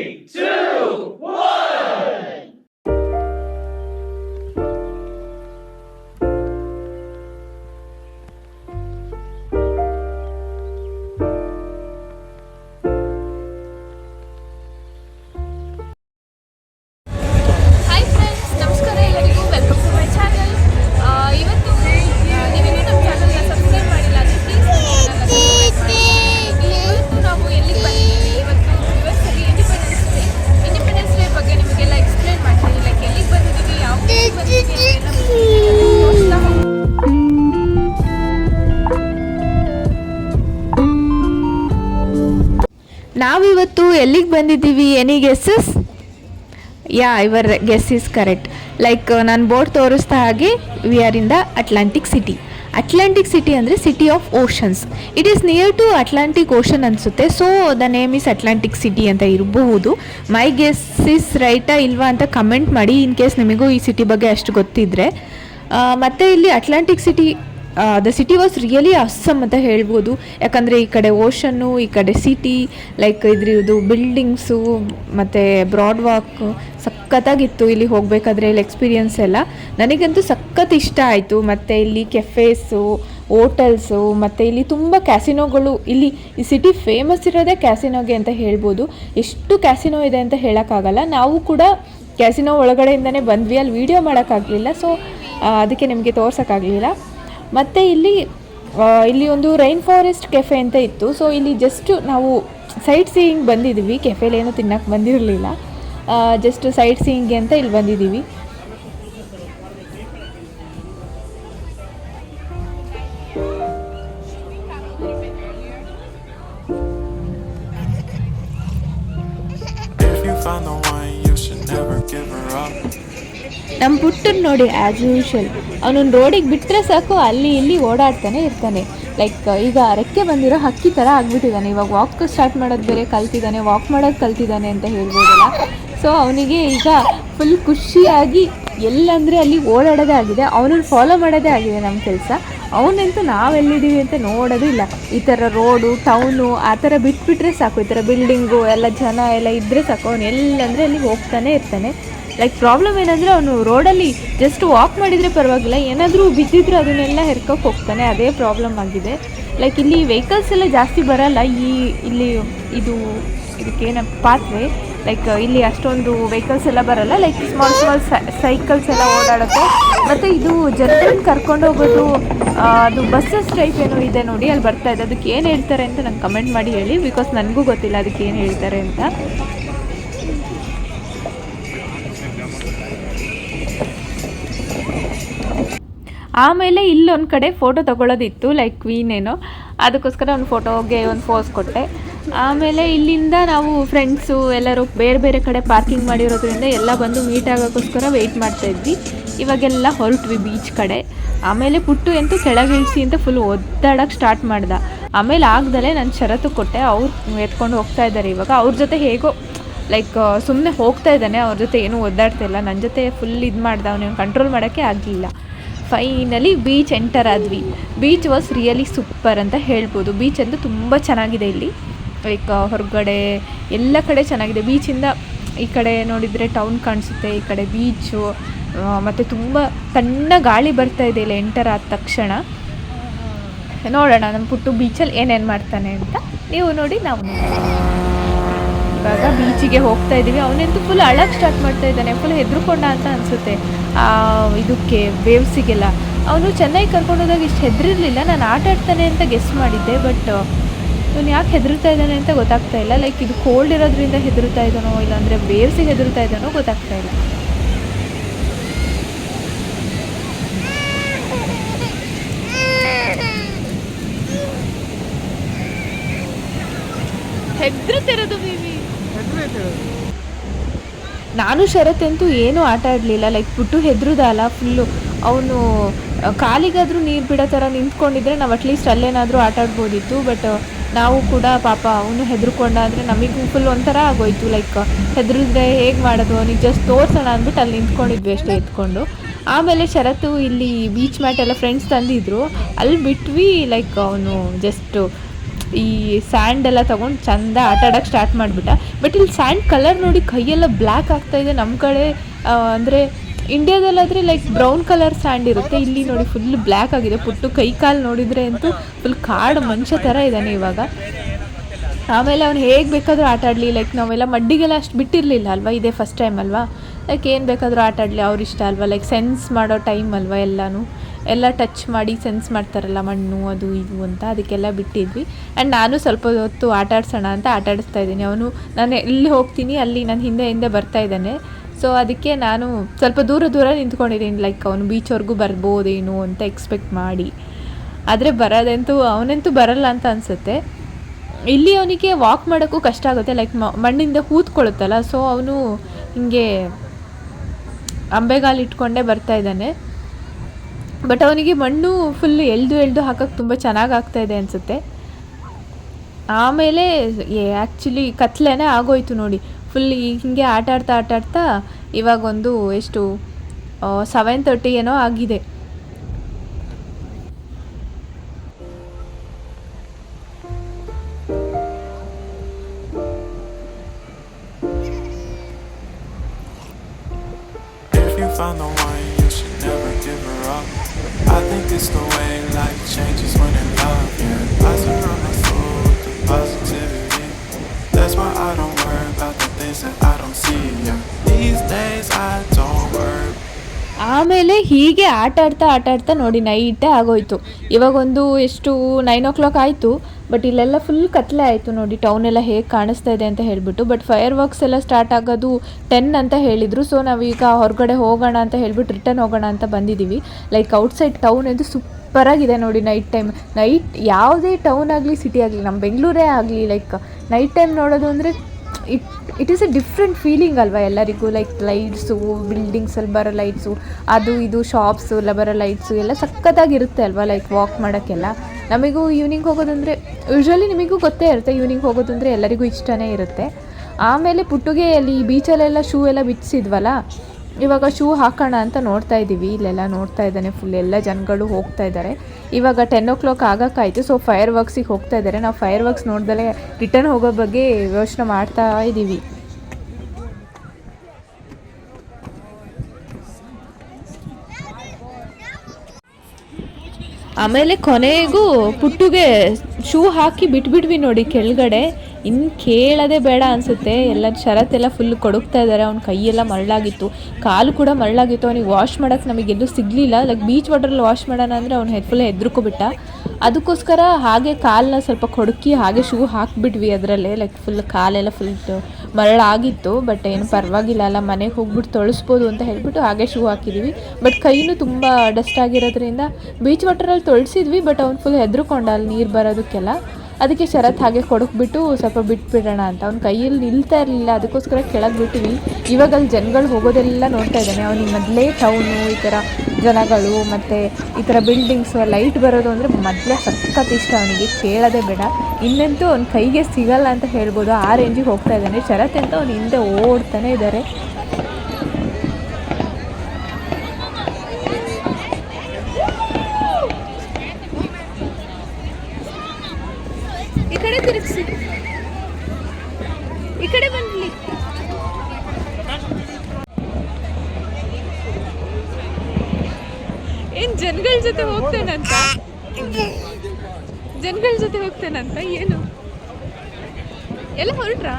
three, two. ಎಲ್ಲಿಗೆ ಬಂದಿದ್ದೀವಿ? Any guesses yeah ಇವರ್ ಗೆಸ್ ಇಸ್ ಕರೆಕ್ಟ್ ಲೈಕ್ ನಾನು ಬೋರ್ಡ್ ತೋರಿಸ್ತಾ ಹಾಗೆ we are in the Atlantic City Atlantic City ಅಂದರೆ city of oceans it is near to Atlantic Ocean ಅನಿಸುತ್ತೆ. So the name is Atlantic City ಅಂತ ಇರಬಹುದು. ಮೈ guess is ರೈಟಾ ಇಲ್ವಾ ಅಂತ ಕಮೆಂಟ್ ಮಾಡಿ ಇನ್ ಕೇಸ್ ನಿಮಗೂ ಈ ಸಿಟಿ ಬಗ್ಗೆ ಅಷ್ಟು ಗೊತ್ತಿದ್ದರೆ ಮತ್ತು ಇಲ್ಲಿ Atlantic City the city was really awesome ಅಂತ ಹೇಳ್ಬೋದು. ಯಾಕಂದರೆ ಈ ಕಡೆ ಓಷನ್ನು ಈ ಕಡೆ ಸಿಟಿ ಲೈಕ್ ಇದ್ರದ್ದು ಬಿಲ್ಡಿಂಗ್ಸು ಮತ್ತು ಬ್ರಾಡ್ ವಾಕ್ ಸಖತ್ತಾಗಿತ್ತು. ಇಲ್ಲಿ ಹೋಗಬೇಕಾದ್ರೆ ಇಲ್ಲಿ ಎಕ್ಸ್ಪೀರಿಯನ್ಸ್ ಎಲ್ಲ. ನನಗಂತೂ ಸಖತ್ ಇಷ್ಟ ಆಯಿತು. ಮತ್ತು ಇಲ್ಲಿ ಕೆಫೇಸು ಹೋಟೆಲ್ಸು ಮತ್ತು ಇಲ್ಲಿ ತುಂಬ ಕ್ಯಾಸಿನೋಗಳು ಇಲ್ಲಿ ಈ ಸಿಟಿ ಫೇಮಸ್ ಇರೋದೇ ಕ್ಯಾಸಿನೋಗೆ ಅಂತ ಹೇಳ್ಬೋದು. ಎಷ್ಟು ಕ್ಯಾಸಿನೋ ಇದೆ ಅಂತ ಹೇಳೋಕ್ಕಾಗಲ್ಲ. ನಾವು ಕೂಡ ಕ್ಯಾಸಿನೋ ಒಳಗಡೆಯಿಂದನೇ ಬಂದ್ವಿ. ಅಲ್ಲಿ ವೀಡಿಯೋ ಮಾಡೋಕ್ಕಾಗಲಿಲ್ಲ. ಸೊ ಅದಕ್ಕೆ ನಿಮಗೆ ತೋರ್ಸೋಕ್ಕಾಗಲಿಲ್ಲ. ಮತ್ತು ಇಲ್ಲಿ ಇಲ್ಲಿ ಒಂದು ರೈನ್ ಫಾರೆಸ್ಟ್ ಕೆಫೆ ಅಂತ ಇತ್ತು. ಸೊ ಇಲ್ಲಿ ಜಸ್ಟ್ ನಾವು ಸೈಟ್ ಸೀಯಿಂಗ್ ಬಂದಿದ್ದೀವಿ ಕೆಫೆಲಿ ಏನೂ ತಿನ್ನಕ್ಕೆ ಬಂದಿರಲಿಲ್ಲ. ಜಸ್ಟ್ ಸೈಟ್ ಸೀಯಿಂಗ್ ಅಂತ ಇಲ್ಲಿ ಬಂದಿದ್ದೀವಿ. ನಮ್ಮ ಪುಟ್ಟನ್ ನೋಡಿ ಆ್ಯಸ್ ಯೂಶಲ್ ಅವನೊಂದು ರೋಡಿಗೆ ಬಿಟ್ಟರೆ ಸಾಕು, ಅಲ್ಲಿ ಇಲ್ಲಿ ಓಡಾಡ್ತಾನೆ ಇರ್ತಾನೆ. ಲೈಕ್ ಈಗ ರೆಕ್ಕೆ ಬಂದಿರೋ ಹಕ್ಕಿ ಥರ ಆಗಿಬಿಟ್ಟಿದ್ದಾನೆ ಇವಾಗ ವಾಕ್ ಸ್ಟಾರ್ಟ್ ಮಾಡೋದು ಬೇರೆ ಕಲ್ತಿದ್ದಾನೆ ವಾಕ್ ಮಾಡೋದು ಕಲ್ತಿದ್ದಾನೆ ಅಂತ ಹೇಳ್ಬೋದಲ್ಲ? ಸೊ ಅವನಿಗೆ ಈಗ ಫುಲ್ ಖುಷಿಯಾಗಿ ಎಲ್ಲಂದರೆ ಅಲ್ಲಿ ಓಡಾಡೋದೇ ಆಗಿದೆ. ಅವನನ್ನು ಫಾಲೋ ಮಾಡೋದೇ ಆಗಿದೆ ನಮ್ಮ ಕೆಲಸ. ಅವನಂತೂ ನಾವೆಲ್ಲಿದ್ದೀವಿ ಅಂತ ನೋಡೋದು ಇಲ್ಲ. ಈ ಥರ ರೋಡು ಟೌನು ಆ ಥರ ಬಿಟ್ಬಿಟ್ರೆ ಸಾಕು. ಈ ಥರ ಬಿಲ್ಡಿಂಗು ಎಲ್ಲ ಜನ ಎಲ್ಲ ಇದ್ದರೆ ಸಾಕು. ಅವನು ಎಲ್ಲಂದರೆ ಅಲ್ಲಿಗೆ ಹೋಗ್ತಾನೆ ಇರ್ತಾನೆ. ಲೈಕ್ ಪ್ರಾಬ್ಲಮ್ ಏನಂದರೆ ಅವನು ರೋಡಲ್ಲಿ ಜಸ್ಟ್ ವಾಕ್ ಮಾಡಿದರೆ ಪರವಾಗಿಲ್ಲ. ಏನಾದರೂ ಬಿದ್ದಿದ್ರೆ ಅದನ್ನೆಲ್ಲ ಹೆರ್ಕೋಕೆ ಹೋಗ್ತಾನೆ. ಅದೇ ಪ್ರಾಬ್ಲಮ್ ಆಗಿದೆ. ಲೈಕ್ ಇಲ್ಲಿ ವೆಹಿಕಲ್ಸ್ ಎಲ್ಲ ಜಾಸ್ತಿ ಬರಲ್ಲ. ಈ, ಇಲ್ಲಿ ಇದು ಇದಕ್ಕೇನ ಪಾತ್ವೆ ಲೈಕ್ ಇಲ್ಲಿ ಅಷ್ಟೊಂದು ವೆಹಿಕಲ್ಸ್ ಎಲ್ಲ ಬರಲ್ಲ. ಲೈಕ್ ಸ್ಮಾಲ್ ಸ್ಮಾಲ್ ಸೈಕಲ್ಸ್ ಎಲ್ಲ ಓಡಾಡುತ್ತೆ. ಮತ್ತು ಇದು ಜನರನ್ನು ಕರ್ಕೊಂಡು ಹೋಗೋದು ಅದು ಬಸ್ಸಸ್ ಟೈಪ್ ಏನೋ ಇದೆ ನೋಡಿ, ಅಲ್ಲಿ ಬರ್ತಾ ಇದೆ. ಅದಕ್ಕೆ ಏನು ಹೇಳ್ತಾರೆ ಅಂತ ನಂಗೆ ಕಮೆಂಟ್ ಮಾಡಿ ಹೇಳಿ ಬಿಕಾಸ್ ನನಗೂ ಗೊತ್ತಿಲ್ಲ ಅದಕ್ಕೆ ಏನು ಹೇಳ್ತಾರೆ ಅಂತ. ಆಮೇಲೆ ಇಲ್ಲೊಂದು ಕಡೆ ಫೋಟೋ ತೊಗೊಳೋದಿತ್ತು ಲೈಕ್ ಕ್ವೀನ್ ಏನೋ ಅದಕ್ಕೋಸ್ಕರ ಒಂದು ಫೋಟೋಗೆ ಒಂದು ಫೋಸ್ ಕೊಟ್ಟೆ. ಆಮೇಲೆ ಇಲ್ಲಿಂದ ನಾವು ಫ್ರೆಂಡ್ಸು ಎಲ್ಲರೂ ಬೇರೆ ಬೇರೆ ಕಡೆ ಪಾರ್ಕಿಂಗ್ ಮಾಡಿರೋದ್ರಿಂದ ಎಲ್ಲ ಬಂದು ಮೀಟ್ ಆಗೋಕ್ಕೋಸ್ಕರ ವೆಯ್ಟ್ ಮಾಡ್ತಾ ಇದ್ವಿ. ಇವಾಗೆಲ್ಲ ಹೊರಟ್ವಿ ಬೀಚ್ ಕಡೆ. ಆಮೇಲೆ ಪುಟ್ಟು ಅಂತೂ ಕೆಳಗಿಳಿಸಿ ಅಂತ ಫುಲ್ ಒದ್ದಾಡಕ್ಕೆ ಸ್ಟಾರ್ಟ್ ಮಾಡ್ದ. ಆಮೇಲೆ ಆಗ್ದಲೇ ನಾನು ಷರತ್ತು ಕೊಟ್ಟೆ. ಅವ್ರು ಎತ್ಕೊಂಡು ಹೋಗ್ತಾ ಇದ್ದಾರೆ ಇವಾಗ. ಅವ್ರ ಜೊತೆ ಹೇಗೋ ಲೈಕ್ ಸುಮ್ಮನೆ ಹೋಗ್ತಾ ಇದ್ದಾನೆ. ಅವ್ರ ಜೊತೆ ಏನೂ ಒದ್ದಾಡ್ತಾ ಇಲ್ಲ. ನನ್ನ ಜೊತೆ ಫುಲ್ ಇದು ಮಾಡ್ದ. ಅವನೇನು ಕಂಟ್ರೋಲ್ ಮಾಡೋಕ್ಕೆ ಆಗಲಿಲ್ಲ. ಫೈನಲಿ ಬೀಚ್ ಎಂಟರ್ ಆದ್ವಿ. ಬೀಚ್ ವಾಸ್ ರಿಯಲಿ ಸೂಪರ್ ಅಂತ ಹೇಳ್ಬೋದು. ಬೀಚ್ ಅಂತೂ ತುಂಬ ಚೆನ್ನಾಗಿದೆ ಇಲ್ಲಿ. ಲೈಕ್ ಹೊರಗಡೆ ಎಲ್ಲ ಕಡೆ ಚೆನ್ನಾಗಿದೆ. ಬೀಚಿಂದ ಈ ಕಡೆ ನೋಡಿದರೆ ಟೌನ್ ಕಾಣಿಸುತ್ತೆ, ಈ ಕಡೆ ಬೀಚು ಮತ್ತು ತುಂಬ ತಣ್ಣ ಗಾಳಿ ಬರ್ತಾ ಇದೆ ಇಲ್ಲಿ ಎಂಟರ್ ಆದ ತಕ್ಷಣ. ನೋಡೋಣ ನಮ್ಮ ಪುಟ್ಟು ಬೀಚಲ್ಲಿ ಏನೇನು ಮಾಡ್ತಾನೆ ಅಂತ. ನೀವು ನೋಡಿ ನಾವು. ಇವಾಗ ಬೀಚಿಗೆ ಹೋಗ್ತಾ ಇದ್ದೀವಿ ಅವನಂತೂ ಫುಲ್ ಅಳಕ್ಕೆ ಸ್ಟಾರ್ಟ್ ಮಾಡ್ತಾ ಇದ್ದಾನೆ. ಫುಲ್ ಹೆದರ್ಕೊಂಡ ಅಂತ ಅನಿಸುತ್ತೆ. ಇದಕ್ಕೆ ವೇವ್ಸಿಗೆಲ್ಲ ಅವನು ಚೆನ್ನೈ ಕರ್ಕೊಂಡು ಹೋದಾಗ ಇಷ್ಟು ಹೆದರಿರಲಿಲ್ಲ. ನಾನು ಆಟ ಆಡ್ತಾನೆ ಅಂತ ಗೆಸ್ ಮಾಡಿದ್ದೆ ಬಟ್ ಇವನು ಯಾಕೆ ಹೆದರ್ತಾ ಇದ್ದಾನೆ ಅಂತ ಗೊತ್ತಾಗ್ತಾ ಇಲ್ಲ. ಲೈಕ್ ಇದು ಕೋಲ್ಡ್ ಇರೋದ್ರಿಂದ ಹೆದರ್ತಾ ಇದ್ದಾನೋ ಇಲ್ಲಾಂದರೆ ವೇವ್ಸಿಗೆ ಹೆದರ್ತಾ ಇದ್ದಾನೋ ಗೊತ್ತಾಗ್ತಾ ಇಲ್ಲ. ಹೆದರ್ತಿರೋದು ಬೇಬಿ ನಾನು ಶರತ್ ಅಂತೂ ಏನೂ ಆಟ ಆಡಲಿಲ್ಲ. ಲೈಕ್ ಪುಟ್ಟು ಹೆದ್ರುದಲ್ಲ ಫುಲ್ಲು ಅವನು ಕಾಲಿಗಾದರೂ ನೀರು ಬಿಡೋ ಥರ ನಿಂತ್ಕೊಂಡಿದ್ರೆ ನಾವು ಅಟ್ಲೀಸ್ಟ್ ಅಲ್ಲೇನಾದರೂ ಆಟ ಆಡ್ಬೋದಿತ್ತು. ಬಟ್ ನಾವು ಕೂಡ ಪಾಪ ಅವನು ಹೆದರ್ಕೊಂಡ ಅಂದರೆ ನಮಗೂ ಫುಲ್ ಒಂಥರ ಆಗೋಯ್ತು. ಲೈಕ್ ಹೆದರಿದ್ರೆ ಹೇಗೆ ಮಾಡೋದು? ಅವನಿಗೆ ಜಸ್ಟ್ ತೋರ್ಸೋಣ ಅಂದ್ಬಿಟ್ಟು ಅಲ್ಲಿ ನಿಂತ್ಕೊಂಡಿದ್ವಿ ಅಷ್ಟೇ ಎತ್ಕೊಂಡು. ಆಮೇಲೆ ಶರತ್ತು ಇಲ್ಲಿ ಬೀಚ್ ಮ್ಯಾಟ್ ಎಲ್ಲ ಫ್ರೆಂಡ್ಸ್ ತಂದಿದ್ರು. ಅಲ್ಲಿ ಬಿಟ್ವಿ ಲೈಕ್ ಅವನು ಜಸ್ಟು ಈ ಸ್ಯಾಂಡ್ ಎಲ್ಲ ತೊಗೊಂಡು ಚಂದ ಆಟ ಆಡೋಕ್ಕೆ ಸ್ಟಾರ್ಟ್ ಮಾಡಿಬಿಟ್ಟ. ಬಟ್ ಇಲ್ಲಿ ಸ್ಯಾಂಡ್ ಕಲರ್ ನೋಡಿ ಕೈಯೆಲ್ಲ ಬ್ಲ್ಯಾಕ್ ಆಗ್ತಾ ಇದೆ ನಮ್ಮ ಕಡೆ. ಅಂದರೆ ಇಂಡಿಯಾದಲ್ಲಾದರೆ ಲೈಕ್ ಬ್ರೌನ್ ಕಲರ್ ಸ್ಯಾಂಡ್ ಇರುತ್ತೆ. ಇಲ್ಲಿ ನೋಡಿ ಫುಲ್ ಬ್ಲ್ಯಾಕ್ ಆಗಿದೆ. ಪುಟ್ಟು ಕೈ ಕಾಲು ನೋಡಿದರೆ ಅಂತೂ ಫುಲ್ ಕಾಡು ಮನುಷ್ಯ ಥರ ಇದ್ದಾನೆ ಇವಾಗ. ಆಮೇಲೆ ಅವ್ನು ಹೇಗೆ ಬೇಕಾದರೂ ಆಟ ಆಡಲಿ. ಲೈಕ್ ನಾವೆಲ್ಲ ಮಡ್ಡಿಗೆಲ್ಲ ಅಷ್ಟು ಬಿಟ್ಟಿರಲಿಲ್ಲ ಅಲ್ವಾ? ಇದೇ ಫಸ್ಟ್ ಟೈಮ್ ಅಲ್ವಾ? ಲೈಕ್ ಏನು ಬೇಕಾದರೂ ಆಟ ಆಡಲಿ. ಅವ್ರ ಇಷ್ಟ ಅಲ್ವಾ? ಲೈಕ್ ಸೆನ್ಸ್ ಮಾಡೋ ಟೈಮ್ ಅಲ್ವಾ ಎಲ್ಲನೂ? ಎಲ್ಲ ಟಚ್ ಮಾಡಿ ಸೆನ್ಸ್ ಮಾಡ್ತಾರಲ್ಲ ಮಣ್ಣು, ಅದು ಇದು ಅಂತ ಅದಕ್ಕೆಲ್ಲ ಬಿಟ್ಟಿದ್ವಿ. ಆ್ಯಂಡ್ ನಾನು ಸ್ವಲ್ಪ ಹೊತ್ತು ಆಟ ಆಡ್ಸೋಣ ಅಂತ ಆಟ ಆಡಿಸ್ತಾ ಇದ್ದೀನಿ. ಅವನು ನಾನು ಎಲ್ಲಿ ಹೋಗ್ತೀನಿ, ಅಲ್ಲಿ ನನ್ನ ಹಿಂದೆ ಹಿಂದೆ ಬರ್ತಾ ಇದ್ದಾನೆ. ಸೊ ಅದಕ್ಕೆ ನಾನು ಸ್ವಲ್ಪ ದೂರ ದೂರ ನಿಂತ್ಕೊಂಡಿದ್ದೀನಿ ಲೈಕ್ ಅವನು ಬೀಚ್ವರೆಗೂ ಬರ್ಬೋದೇನು ಅಂತ ಎಕ್ಸ್ಪೆಕ್ಟ್ ಮಾಡಿ. ಆದರೆ ಬರೋದಂತೂ ಅವನಂತೂ ಬರಲ್ಲ ಅಂತ ಅನಿಸುತ್ತೆ. ಇಲ್ಲಿ ಅವನಿಗೆ ವಾಕ್ ಮಾಡೋಕ್ಕೂ ಕಷ್ಟ ಆಗುತ್ತೆ ಲೈಕ್ ಮಣ್ಣಿಂದ ಹೂತ್ಕೊಳ್ಳುತ್ತಲ್ಲ ಸೊ ಅವನು ಹಿಂಗೆ ಅಂಬೆಗಾಲು ಇಟ್ಕೊಂಡೇ ಬರ್ತಾ ಇದ್ದಾನೆ. ಬಟ್ ಅವನಿಗೆ ಮಣ್ಣು ಫುಲ್ ಎಳ್ದು ಎಳ್ದು ಹಾಕೋಕ್ಕೆ ತುಂಬ ಚೆನ್ನಾಗಿ ಆಗ್ತಾಯಿದೆ ಅನಿಸುತ್ತೆ. ಆಮೇಲೆ ಆ್ಯಕ್ಚುಲಿ ಕತ್ಲೆನೇ ಆಗೋಯ್ತು ನೋಡಿ. ಫುಲ್ ಹಿಂಗೆ ಆಟಾಡ್ತಾ ಆಟಾಡ್ತಾ ಇವಾಗೊಂದು ಎಷ್ಟು ಸೆವೆನ್ ತರ್ಟಿ ಏನೋ ಆಗಿದೆ. Think it's the way life changes when in love. Yeah, I surround myself with the positivity. That's why I don't worry about the things that I don't see. Yeah, these days I don't worry. ಆಮೇಲೆ ಹೀಗೆ ಆಟ ಆಡ್ತಾ ಆಟ ಆಡ್ತಾ ನೋಡಿ ನೈಟೇ ಆಗೋಯ್ತು ಇವಾಗೊಂದು ಎಷ್ಟು ನೈನ್ ಓ ಕ್ಲಾಕ್ ಆಯಿತು ಬಟ್ ಇಲ್ಲೆಲ್ಲ ಫುಲ್ ಕತ್ಲೆ ಆಯಿತು ನೋಡಿ ಟೌನ್ ಎಲ್ಲ ಹೇಗೆ ಕಾಣಿಸ್ತಾ ಇದೆ ಅಂತ ಹೇಳಿಬಿಟ್ಟು. ಬಟ್ ಫೈರ್ ವರ್ಕ್ಸ್ ಎಲ್ಲ ಸ್ಟಾರ್ಟ್ ಆಗೋದು ಟೆನ್ ಅಂತ ಹೇಳಿದರು. ಸೊ ನಾವೀಗ ಹೊರಗಡೆ ಹೋಗೋಣ ಅಂತ ಹೇಳ್ಬಿಟ್ಟು ರಿಟರ್ನ್ ಹೋಗೋಣ ಅಂತ ಬಂದಿದ್ದೀವಿ ಲೈಕ್ ಔಟ್ಸೈಡ್ ಟೌನ್ ಇದು ಸೂಪರಾಗಿದೆ ನೋಡಿ ನೈಟ್ ಟೈಮ್ ನೈಟ್ ಯಾವುದೇ ಟೌನ್ ಆಗಲಿ ಸಿಟಿ ಆಗಲಿ ನಮ್ಮ ಬೆಂಗಳೂರೇ ಆಗಲಿ ಲೈಕ್ ನೈಟ್ ಟೈಮ್ ನೋಡೋದು ಅಂದರೆ it it is a different feeling ಅಲ್ವಾ ಎಲ್ಲರಿಗೂ. ಲೈಕ್ ಲೈಟ್ಸು ಬಿಲ್ಡಿಂಗ್ಸಲ್ಲಿ ಬರೋ ಲೈಟ್ಸು ಅದು ಇದು ಶಾಪ್ಸು ಎಲ್ಲ ಬರೋ ಲೈಟ್ಸು ಎಲ್ಲ ಸಖತ್ತಾಗಿರುತ್ತೆ ಅಲ್ವಾ ಲೈಕ್ ವಾಕ್ ಮಾಡೋಕ್ಕೆಲ್ಲ. ನಮಗೂ ಈವ್ನಿಂಗ್ ಹೋಗೋದಂದರೆ ಯೂಶ್ವಲಿ ನಿಮಗೂ ಗೊತ್ತೇ ಇರುತ್ತೆ ಈವ್ನಿಂಗ್ ಹೋಗೋದಂದರೆ ಎಲ್ಲರಿಗೂ ಇಷ್ಟನೇ ಇರುತ್ತೆ. ಆಮೇಲೆ ಪುಟ್ಟುಗೆ ಅಲ್ಲಿ ಬೀಚಲ್ಲೆಲ್ಲ ಶೂ ಎಲ್ಲ ಬಿಚ್ಚಿಸಿದ್ವಲ್ಲ ಇವಾಗ ಶೂ ಹಾಕೋಣ ಅಂತ ನೋಡ್ತಾ ಇದ್ದೀವಿ ಇಲ್ಲೆಲ್ಲ ನೋಡ್ತಾ ಇದ್ದಾನೆ ಫುಲ್ ಎಲ್ಲ ಜನಗಳು ಹೋಗ್ತಾ ಇದ್ದಾರೆ. ಇವಾಗ ಟೆನ್ ಓ ಕ್ಲಾಕ್ ಆಗೋಕ್ಕಾಯ್ತು ಸೊ ಫೈರ್ ವರ್ಕ್ಸಿಗೆ ಹೋಗ್ತಾ ಇದ್ದಾರೆ. ನಾವು ಫೈರ್ ವರ್ಕ್ಸ್ ನೋಡ್ದಲೇ ರಿಟರ್ನ್ ಹೋಗೋ ಬಗ್ಗೆ ಯೋಚನೆ ಮಾಡ್ತಾ ಇದ್ದೀವಿ ಆಮೇಲೆ ಕೊನೆಗೂ ಪುಟ್ಟುಗೆ ಶೂ ಹಾಕಿ ಬಿಟ್ಬಿಟ್ವಿ ನೋಡಿ ಕೆಳಗಡೆ. ಇನ್ನು ಕೇಳೋದೆ ಬೇಡ ಅನಿಸುತ್ತೆ. ಎಲ್ಲ ಶರತ್ ಎಲ್ಲ ಫುಲ್ ಕೊಡುಕ್ತಾ ಇದ್ದಾರೆ ಅವ್ನ ಕೈಯೆಲ್ಲ ಮರಳಾಗಿತ್ತು. ಕಾಲು ಕೂಡ ಮರಳಾಗಿತ್ತು. ಅವ್ನಿಗೆ ವಾಶ್ ಮಾಡೋಕ್ಕೆ ನಮಗೆಲ್ಲೂ ಸಿಗಲಿಲ್ಲ. ಲೈಕ್ ಬೀಚ್ ವಾಟ್ರಲ್ಲಿ ವಾಶ್ ಮಾಡೋಣ ಅಂದರೆ ಅವ್ನು ಹೆಡ್ ಫುಲ್ ಹೆದ್ರುಕೊಬಿಟ್ಟ. ಅದಕ್ಕೋಸ್ಕರ ಹಾಗೆ ಕಾಲನ್ನ ಸ್ವಲ್ಪ ಕೊಡುಕಿ, ಹಾಗೆ ಶೂ ಹಾಕಿಬಿಟ್ವಿ ಅದರಲ್ಲೇ. ಲೈಕ್ ಫುಲ್ ಕಾಲೆಲ್ಲ ಫುಲ್ ಮರಳಾಗಿತ್ತು. ಬಟ್ ಏನು ಪರವಾಗಿಲ್ಲ. ಅಲ್ಲ ಮನೆಗೆ ಹೋಗ್ಬಿಟ್ಟು ತೊಳಸ್ಬೋದು ಅಂತ ಹೇಳ್ಬಿಟ್ಟು ಹಾಗೆ ಶೂ ಹಾಕಿದ್ವಿ. ಬಟ್ ಕೈನೂ ತುಂಬ ಡಸ್ಟ್ ಆಗಿರೋದ್ರಿಂದ ಬೀಚ್ ವಾಟರಲ್ಲಿ ತೊಳಸಿದ್ವಿ. ಬಟ್ ಅವ್ನು ಫುಲ್ ಹೆದ್ರುಕೊಂಡ. ಅಲ್ಲಿ ನೀರು ಬರೋದಕ್ಕೆಲ್ಲ. ಅದಕ್ಕೆ ಶರತ್ ಹಾಗೆ ಕೊಡಕ್ಬಿಟ್ಟು ಸ್ವಲ್ಪ ಬಿಟ್ಬಿಡೋಣ ಅಂತ. ಅವ್ನ ಕೈಯಲ್ಲಿ ನಿಲ್ತಾ ಇರಲಿಲ್ಲ, ಅದಕ್ಕೋಸ್ಕರ ಕೆಳಗೆ ಬಿಟ್ವಿ ಇವಾಗ ಅಲ್ಲಿ ಜನಗಳು ಹೋಗೋದೆಲ್ಲ ನೋಡ್ತಾ ಇದ್ದಾನೆ. ಅವ್ನಿಗೆ ಮೊದಲೇ ಟೌನು ಈ ಥರ ಜನಗಳು ಮತ್ತು ಈ ಥರ ಬಿಲ್ಡಿಂಗ್ಸು ಲೈಟ್ ಬರೋದು ಅಂದರೆ ಮೊದಲೇ ಸಖತ್ ಇಷ್ಟ ಅವನಿಗೆ. ಕೇಳೋದೇ ಬೇಡ. ಇನ್ನಂತೂ ಅವ್ನ ಕೈಗೆ ಸಿಗಲ್ಲ ಅಂತ ಹೇಳ್ಬೋದು. ಆ ರೇಂಜಿಗೆ ಹೋಗ್ತಾ ಇದ್ದಾನೆ. ಶರತ್ ಅಂತ ಅವ್ನು ಹಿಂದೆ ಓಡ್ತಾನೆ ಇದ್ದಾರೆ. ಈ ಕಡೆ ಬನ್ನಿ. ಏನ್ ಜನಗಳ ಜೊತೆ ಹೋಗ್ತೇನಂತ? ಜನಗಳ ಜೊತೆ ಹೋಗ್ತೇನಂತ? ಏನು? ಎಲ್ಲ ಹೊರಟ್ರಾ?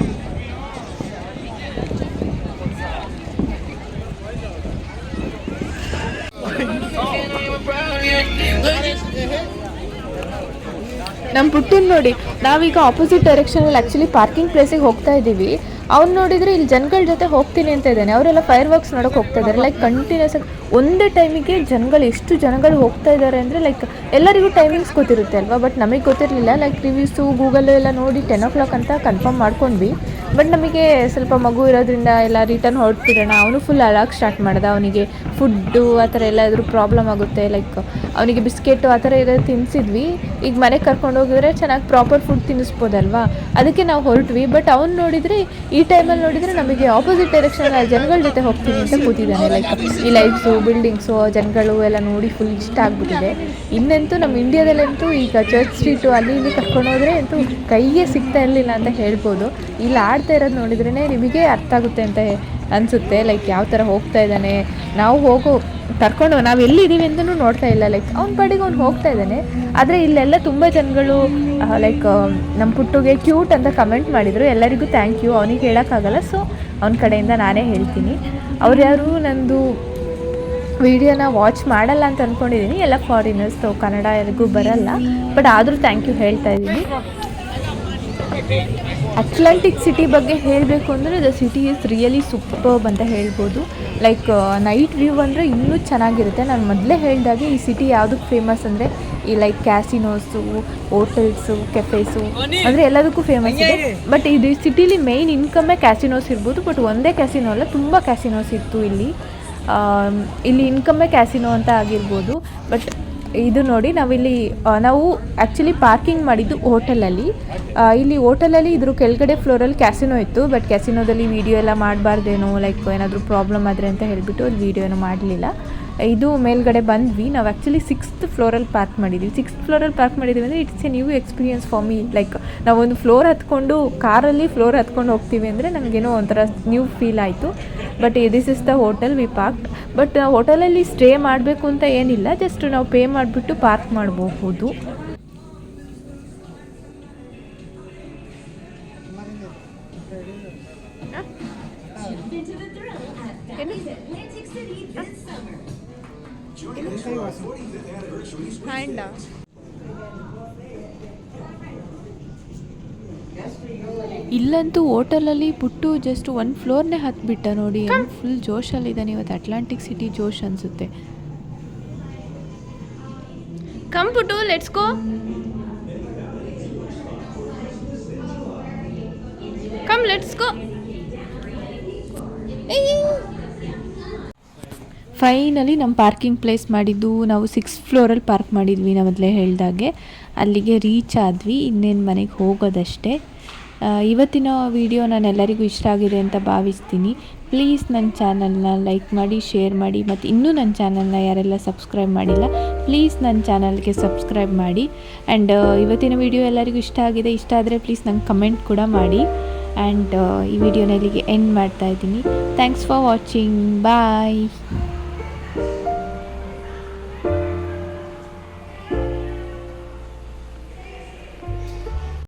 ನಮ್ಮ ಪುಟ್ಟಿನ ನೋಡಿ, ನಾವೀಗ ಆಪೋಸಿಟ್ ಡೈರೆಕ್ಷನಲ್ಲಿ ಆ್ಯಕ್ಚುಲಿ ಪಾರ್ಕಿಂಗ್ ಪ್ಲೇಸಿಗೆ ಹೋಗ್ತಾ ಇದ್ದೀವಿ. ಅವ್ನು ನೋಡಿದರೆ ಇಲ್ಲಿ ಜನಗಳ ಜೊತೆ ಹೋಗ್ತೀನಿ ಅಂತ ಇದ್ದಾನೆ. ಅವರೆಲ್ಲ ಫೈರ್ ವರ್ಕ್ಸ್ ನೋಡೋಕೆ ಹೋಗ್ತಾ ಇದ್ದಾರೆ. ಲೈಕ್ ಕಂಟಿನ್ಯೂಸ್ ಒಂದೇ ಟೈಮಿಗೆ ಜನಗಳು ಎಷ್ಟು ಜನಗಳು ಹೋಗ್ತಾ ಇದ್ದಾರೆ ಅಂದರೆ ಲೈಕ್ ಎಲ್ಲರಿಗೂ ಟೈಮಿಂಗ್ಸ್ ಗೊತ್ತಿರುತ್ತೆ ಅಲ್ವಾ? ಬಟ್ ನಮಗೆ ಗೊತ್ತಿರಲಿಲ್ಲ. ಲೈಕ್ ರಿವ್ಯೂಸು ಗೂಗಲ್ ಎಲ್ಲ ನೋಡಿ ಟೆನ್ ಓ ಕ್ಲಾಕ್ ಅಂತ ಕನ್ಫರ್ಮ್ ಮಾಡ್ಕೊಂಡ್ವಿ. ಬಟ್ ನಮಗೆ ಸ್ವಲ್ಪ ಮಗು ಇರೋದ್ರಿಂದ ಎಲ್ಲ ರಿಟರ್ನ್ ಹೊರಡ್ತಿರೋಣ ಅವನು ಫುಲ್ ಅಳಕ್ಕೆ ಸ್ಟಾರ್ಟ್ ಮಾಡ್ದ. ಅವನಿಗೆ ಫುಡ್ಡು ಆ ಥರ ಎಲ್ಲಾದರೂ ಪ್ರಾಬ್ಲಮ್ ಆಗುತ್ತೆ ಲೈಕ್ ಅವನಿಗೆ ಬಿಸ್ಕೆಟು ಆ ಥರ ಇರೋದು ತಿನ್ನಿಸಿದ್ವಿ ಈಗ ಮನೆಗೆ ಕರ್ಕೊಂಡು ಹೋಗಿದ್ರೆ ಚೆನ್ನಾಗಿ ಪ್ರಾಪರ್ ಫುಡ್ ತಿನ್ನಿಸ್ಬೋದಲ್ವಾ ಅದಕ್ಕೆ ನಾವು ಹೊರಟ್ವಿ. ಬಟ್ ಅವ್ನು ನೋಡಿದರೆ ಈ ಟೈಮಲ್ಲಿ ನೋಡಿದರೆ ನಮಗೆ ಆಪೋಸಿಟ್ ಡೈರೆಕ್ಷನ್ ಜನಗಳ ಜೊತೆ ಹೋಗ್ತೀನಿ ಅಂತ ಕೂತಿದ್ದಾನೆ ಲೈಕ್ ಈ ಲೈಫ್ಸು ಬಿಲ್ಡಿಂಗ್ಸು ಜನಗಳು ಎಲ್ಲ ನೋಡಿ ಫುಲ್ ಇಷ್ಟ ಆಗ್ಬಿಟ್ಟಿದೆ. ಇನ್ನಂತೂ ನಮ್ಮ ಇಂಡಿಯಾದಲ್ಲಂತೂ ಈಗ ಚರ್ಚ್ ಸ್ಟ್ರೀಟು ಅಲ್ಲಿ ಇಲ್ಲಿ ಕರ್ಕೊಂಡು ಹೋದರೆ ಅಂತೂ ಕೈಗೆ ಸಿಗ್ತಾ ಇರಲಿಲ್ಲ ಅಂತ ಹೇಳ್ಬೋದು. ಇಲ್ಲಿ ಆಡ್ತಾ ಇರೋದು ನೋಡಿದ್ರೇ ನಿಮಗೆ ಅರ್ಥ ಆಗುತ್ತೆ ಅಂತ ಅನಿಸುತ್ತೆ. ಲೈಕ್ ಯಾವ ಥರ ಹೋಗ್ತಾ ಇದ್ದಾನೆ? ನಾವು ಹೋಗೋ, ಕರ್ಕೊಂಡು ನಾವು ಎಲ್ಲಿದ್ದೀವಿ ಅಂತಲೂ ನೋಡ್ತಾ ಇಲ್ಲ. ಲೈಕ್ ಅವ್ನ ಪಾಡಿಗೆ ಅವ್ನು ಹೋಗ್ತಾ ಇದ್ದಾನೆ. ಆದರೆ ಇಲ್ಲೆಲ್ಲ ತುಂಬ ಜನಗಳು ಲೈಕ್ ನಮ್ಮ ಪುಟ್ಟುಗೆ ಕ್ಯೂಟ್ ಅಂತ ಕಮೆಂಟ್ ಮಾಡಿದರು. ಎಲ್ಲರಿಗೂ ಥ್ಯಾಂಕ್ ಯು ಅವನಿಗೆ ಹೇಳೋಕ್ಕಾಗಲ್ಲ. ಸೊ ಅವನ ಕಡೆಯಿಂದ ನಾನೇ ಹೇಳ್ತೀನಿ. ಅವ್ರು ಯಾರು ನಂದು ವಿಡಿಯೋನ ವಾಚ್ ಮಾಡಲ್ಲ ಅಂತ ಅಂದ್ಕೊಂಡಿದ್ದೀನಿ ಎಲ್ಲ ಫಾರಿನರ್ಸ್ ಕನ್ನಡ ಯಾರಿಗೂ ಬರಲ್ಲ. ಬಟ್ ಆದರೂ ಥ್ಯಾಂಕ್ ಯು ಹೇಳ್ತಾ ಇದ್ದೀನಿ. ಅಟ್ಲಾಂಟಿಕ್ ಸಿಟಿ ಬಗ್ಗೆ ಹೇಳಬೇಕು ಅಂದರೆ the city is really superb ಅಂತ ಹೇಳ್ಬೋದು. ಲೈಕ್ ನೈಟ್ ವ್ಯೂ ಅಂದರೆ ಇನ್ನೂ ಚೆನ್ನಾಗಿರುತ್ತೆ. ನಾನು ಮೊದಲೇ ಹೇಳಿದಾಗೆ ಈ ಸಿಟಿ ಯಾವುದಕ್ಕೆ ಫೇಮಸ್ ಅಂದರೆ ಈ ಲೈಕ್ ಕ್ಯಾಸಿನೋಸು ಹೋಟೆಲ್ಸು ಕೆಫೆಸು ಅಂದರೆ ಎಲ್ಲದಕ್ಕೂ ಫೇಮಸ್ ಇದೆ. ಬಟ್ ಇದು ಸಿಟಿಲಿ ಮೇಯ್ನ್ ಇನ್ಕಮ್ಮೇ ಕ್ಯಾಸಿನೋಸ್ ಇರ್ಬೋದು. ಬಟ್ ಒಂದೇ ಕ್ಯಾಸಿನೋ ಅಲ್ಲ, ತುಂಬ ಕ್ಯಾಸಿನೋಸ್ ಇತ್ತು ಇಲ್ಲಿ. ಇಲ್ಲಿ ಇನ್ಕಮ್ಮೇ ಕ್ಯಾಸಿನೋ ಅಂತ ಆಗಿರ್ಬೋದು. ಬಟ್ ಇದು ನೋಡಿ, ನಾವಿಲ್ಲಿ ನಾವು ಆ್ಯಕ್ಚುಲಿ ಪಾರ್ಕಿಂಗ್ ಮಾಡಿದ್ದು ಹೋಟೆಲಲ್ಲಿ. ಇಲ್ಲಿ ಹೋಟೆಲಲ್ಲಿ ಇದ್ರ ಕೆಳಗಡೆ ಫ್ಲೋರಲ್ಲಿ ಕ್ಯಾಸಿನೋ ಇತ್ತು ಬಟ್ ಕ್ಯಾಸಿನೋದಲ್ಲಿ ವೀಡಿಯೋ ಎಲ್ಲ ಮಾಡಬಾರ್ದೇನೋ ಲೈಕ್ ಏನಾದರೂ ಪ್ರಾಬ್ಲಮ್ ಆದರೆ ಅಂತ ಹೇಳಿಬಿಟ್ಟು ಅಲ್ಲಿ ವೀಡಿಯೋ ಏನೂ ಮಾಡಲಿಲ್ಲ. ಇದು ಮೇಲ್ಗಡೆ ಬಂದ್ವಿ. ನಾವು ಆ್ಯಕ್ಚುಲಿ ಸಿಕ್ಸ್ತ್ ಫ್ಲೋರಲ್ಲಿ ಪಾರ್ಕ್ ಮಾಡಿದ್ವಿ. ಸಿಕ್ಸ್ತ್ ಫ್ಲೋರಲ್ಲಿ ಪಾರ್ಕ್ ಮಾಡಿದ್ದೀವಿ ಅಂದರೆ it's a new experience for me like ನಾವೊಂದು ಫ್ಲೋರ್ ಹತ್ಕೊಂಡು ಕಾರಲ್ಲಿ ಫ್ಲೋರ್ ಹತ್ಕೊಂಡು ಹೋಗ್ತೀವಿ ಅಂದರೆ ನನಗೇನೋ ಒಂಥರ ನ್ಯೂ ಫೀಲ್ ಆಯಿತು. But this is the hotel we park but ಹೋಟೆಲಲ್ಲಿ ಸ್ಟೇ ಮಾಡಬೇಕು ಅಂತ ಏನಿಲ್ಲ. ಜಸ್ಟ್ ನಾವು ಪೇ ಮಾಡಿಬಿಟ್ಟು ಪಾರ್ಕ್ ಮಾಡಬಹುದು ಇಲ್ಲಂತೂ ಹೋಟೆಲಲ್ಲಿ ಪುಟ್ಟು ಜಸ್ಟ್ ಒಂದು ಫ್ಲೋರ್ನೇ ಹತ್ಬಿಟ್ಟ ನೋಡಿ. ಫುಲ್ ಜೋಶಲ್ಲಿದ್ದಾನೆ ಇವತ್ತು ಅಟ್ಲಾಂಟಿಕ್ ಸಿಟಿ ಜೋಶ್ ಅನಿಸುತ್ತೆ. Come Puttu let's go come let's go finally ನಮ್ಮ ಪಾರ್ಕಿಂಗ್ ಪ್ಲೇಸ್ ಮಾಡಿದ್ದು. ನಾವು ಸಿಕ್ಸ್ ಫ್ಲೋರಲ್ಲಿ ಪಾರ್ಕ್ ಮಾಡಿದ್ವಿ ನಾವು ಮೊದಲೇ ಹೇಳ್ದಾಗೆ. ಅಲ್ಲಿಗೆ ರೀಚ್ ಆದ್ವಿ. ಇನ್ನೇನು ಮನೆಗೆ ಹೋಗೋದಷ್ಟೇ. ಇವತ್ತಿನ ವಿಡಿಯೋ ನಾನು ಎಲ್ಲರಿಗೂ ಇಷ್ಟ ಆಗಿದೆ ಅಂತ ಭಾವಿಸ್ತೀನಿ. ಪ್ಲೀಸ್ ನನ್ನ ಚಾನಲ್ನ ಲೈಕ್ ಮಾಡಿ ಶೇರ್ ಮಾಡಿ, ಮತ್ತು ಇನ್ನೂ ನನ್ನ ಚಾನಲ್ನ ಯಾರೆಲ್ಲ ಸಬ್ಸ್ಕ್ರೈಬ್ ಮಾಡಿಲ್ಲ ಪ್ಲೀಸ್ ನನ್ನ ಚಾನಲ್ಗೆ ಸಬ್ಸ್ಕ್ರೈಬ್ ಮಾಡಿ. ಆ್ಯಂಡ್ ಇವತ್ತಿನ ವಿಡಿಯೋ ಎಲ್ಲರಿಗೂ ಇಷ್ಟ ಆಗಿದೆ, ಇಷ್ಟ ಆದರೆ ಪ್ಲೀಸ್ ನಂಗೆ ಕಮೆಂಟ್ ಕೂಡ ಮಾಡಿ. ಆ್ಯಂಡ್ ಈ ವಿಡಿಯೋನ ಇಲ್ಲಿಗೆ ಎಂಡ್ ಮಾಡ್ತಾ ಇದ್ದೀನಿ. Thanks for watching bye